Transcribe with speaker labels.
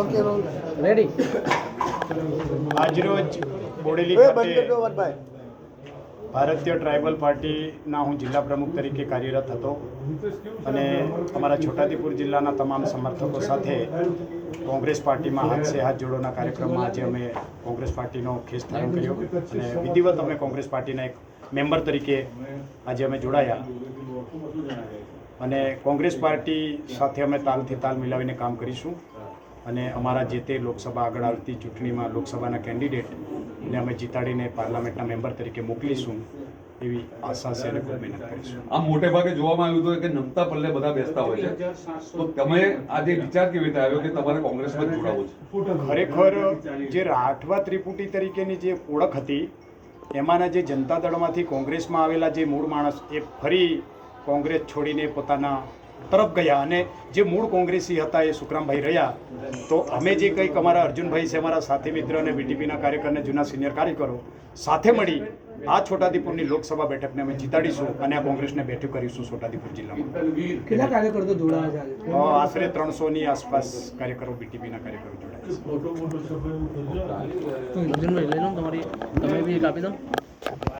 Speaker 1: Okay role
Speaker 2: ready
Speaker 3: આજરોજ બોડેલી ખાતે ભારતીય ટ્રાઇબલ પાર્ટીના હું જિલ્લા પ્રમુખ તરીકે કાર્યરત હતો અને અમારા છોટાઉદેપુર જિલ્લાના તમામ સમર્થકો સાથે કોંગ્રેસ પાર્ટીમાં હાથ સે હાથ જોડોના કાર્યક્રમમાં આજે અમે કોંગ્રેસ પાર્ટીનો ખેસ ધારણ કર્યો અને વિધિવત અમે કોંગ્રેસ પાર્ટીના એક મેમ્બર તરીકે આજે અમે જોડાયા. અને કોંગ્રેસ પાર્ટી સાથે અમે તાલથી તાલ મિલાવીને કામ કરીશું. અને અમારા જે તે લોકસભા આગળ આવતી ચૂંટણીમાં લોકસભાના કેન્ડિડેટને અમે જીતાડીને પાર્લામેન્ટના મેમ્બર તરીકે મોકલીશું એવી આશા છે અને ખૂબ મહેનત કરીશું.
Speaker 4: આમ મોટે ભાગે જોવામાં આવ્યું હતું કે નમતા પલ્લે બધા બેસતા હોય છે. તો તમે આજે વિચાર કેવી રીતે આવ્યો કે તમારે કોંગ્રેસમાં જોડાવું છે?
Speaker 3: ખરેખર જે રાઠવા ત્રિપુટી તરીકેની જે ઓળખ હતી એમાંના જે જનતા દળમાંથી કોંગ્રેસમાં આવેલા જે મૂળ માણસ એ ફરી કોંગ્રેસ છોડીને પોતાના તરફ ગયા અને જે મૂળ કોંગ્રેસી હતા એ સુખરામભાઈ રહ્યા તો અમે જે કંઈક અમારા અર્જુનભાઈ છે અમારા સાથી મિત્ર અને બીટીપીના કાર્યકરને જૂના સિનિયર કાર્યકરો સાથે મળી આ છોટાદીપુરની લોકસભા બેઠકને અમે જીતાડીશું અને આ કોંગ્રેસને બેઠું કરીશું છોટાદીપુર જિલ્લામાં.
Speaker 2: કેટલા કાર્યકર્તા જોડાયા
Speaker 3: આશરે ત્રણસોની આસપાસ કાર્યકરો બીટીપીના કાર્યકરો જોડાયા છે.
Speaker 2: અર્જુનભાઈ લઈ લો તમારી તમે બી એક આપી દો.